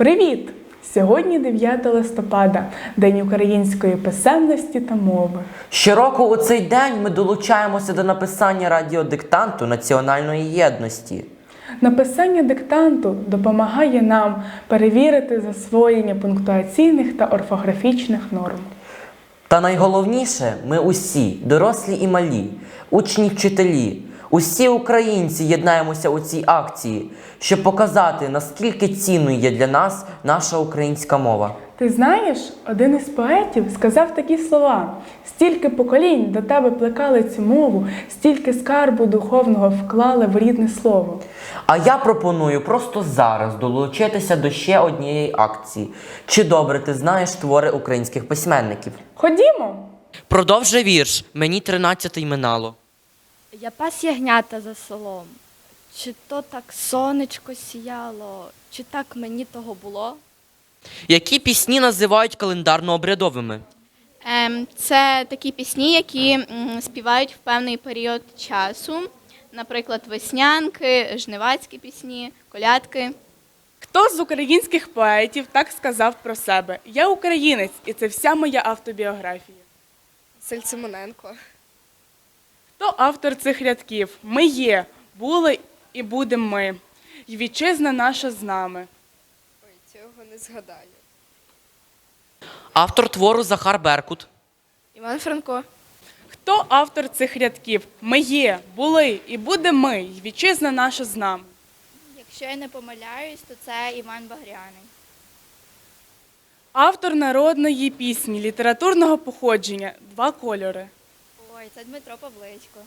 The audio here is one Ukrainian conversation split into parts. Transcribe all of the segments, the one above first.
Привіт! Сьогодні 9 листопада, День української писемності та мови. Щороку у цей день ми долучаємося до написання радіодиктанту національної єдності. Написання диктанту допомагає нам перевірити засвоєння пунктуаційних та орфографічних норм. Та найголовніше, ми усі, дорослі і малі, учні вчителі, усі українці єднаємося у цій акції, щоб показати, наскільки цінною є для нас наша українська мова. Ти знаєш, один із поетів сказав такі слова: стільки поколінь до тебе плекали цю мову, стільки скарбу духовного вклали в рідне слово. А я пропоную просто зараз долучитися до ще однієї акції. Чи добре ти знаєш твори українських письменників? Ходімо! Продовжуй вірш. Мені 13 минало. Я пас ягнята за селом. Чи то так сонечко сіяло, чи так мені того було? Які пісні називають календарно-обрядовими? Ем, Це такі пісні, які м, співають в певний період часу, наприклад, веснянки, жнивацькі пісні, колядки. Хто з українських поетів так сказав про себе? Я українець, і це вся моя автобіографія. Василь Симоненко. Хто автор цих рядків? Ми є, були і будемо ми. І вітчизна наша з нами. Ой, цього не згадаю. Автор твору Захар Беркут. Іван Франко. Хто автор цих рядків? Ми є, були і будемо ми. І вітчизна наша з нами. Якщо я не помиляюсь, то це Іван Багряний. Автор народної пісні, літературного походження, два кольори. Ой, це Дмитро Павличко.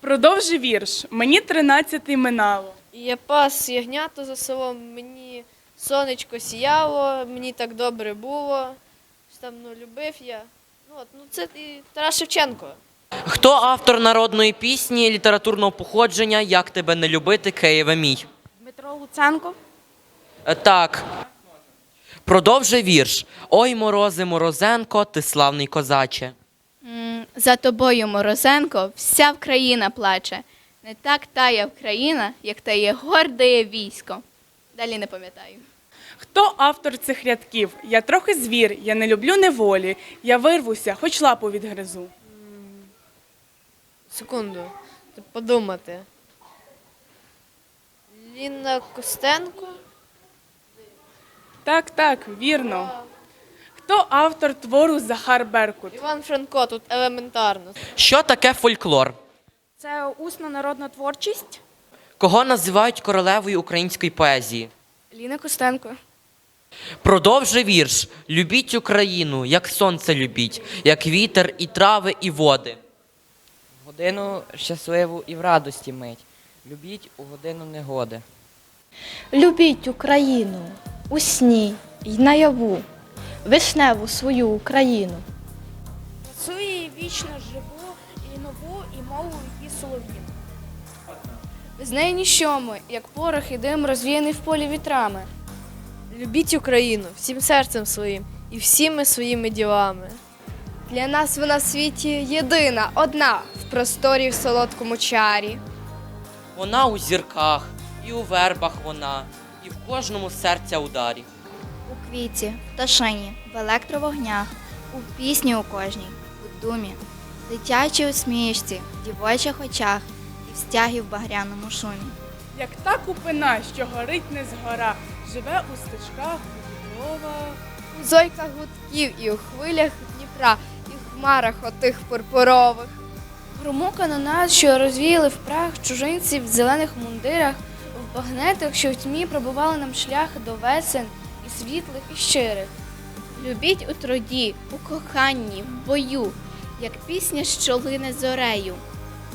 Продовжи вірш. Мені 13 минало. Я пас ягнята за селом, мені сонечко сіяло, мені так добре було. що Там ну, любив я. Ну, от, ну це і Тарас Шевченко. Хто автор народної пісні літературного походження Як тебе не любити, Києве мій? Дмитро Луценко. Е, Так. Продовжуй вірш. Ой, морози, морозенко, ти славний козаче. За тобою, Морозенко, вся Вкраїна плаче. Не так тая Вкраїна, як тає гордеє військо. Далі не пам'ятаю. Хто автор цих рядків? Я трохи звір, я не люблю неволі. Я вирвуся, хоч лапу відгризу. Секунду. Подумати. Ліна Костенко. Так, так, вірно. Хто автор твору Захар Беркут? Іван Франко, тут елементарно. Що таке фольклор? Це усна народна творчість. Кого називають королевою української поезії? Ліна Костенко. Продовжуй вірш. Любіть Україну, як сонце любіть, як вітер і трави, і води. В Годину щасливу і в радості мить. Любіть у годину негоди. Любіть Україну у сні й наяву, вишневу свою Україну. Працює вічно живу і нову, і мову її солов'їну. Без неї ніщо ми, як порох і дим, розвіяний в полі вітрами. Любіть Україну всім серцем своїм і всіми своїми ділами. Для нас вона в світі єдина, одна, в просторі в солодкому чарі. Вона у зірках, і у вербах вона, і в кожному серця ударі. У квіті, в пташині, в електровогнях, у пісні у кожній, у думі, в дитячій усмішці, в дівочих очах і в стягі в багряному шумі. Як та купина, що горить не згора, живе у стежках, у дубровах. У зойках гудків і у хвилях Дніпра, і в хмарах отих пурпурових. Громука на нас, що розвіяли в прах чужинців в зелених мундирах, в багнетах, що в тьмі пробували нам шлях до весен і світлих, і щирих. Любіть у труді, у коханні, в бою, як пісня, що лине зорею.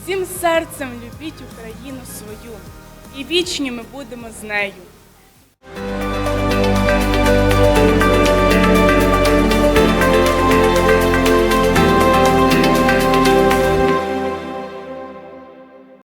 Всім серцем любіть Україну свою, і вічні ми будемо з нею.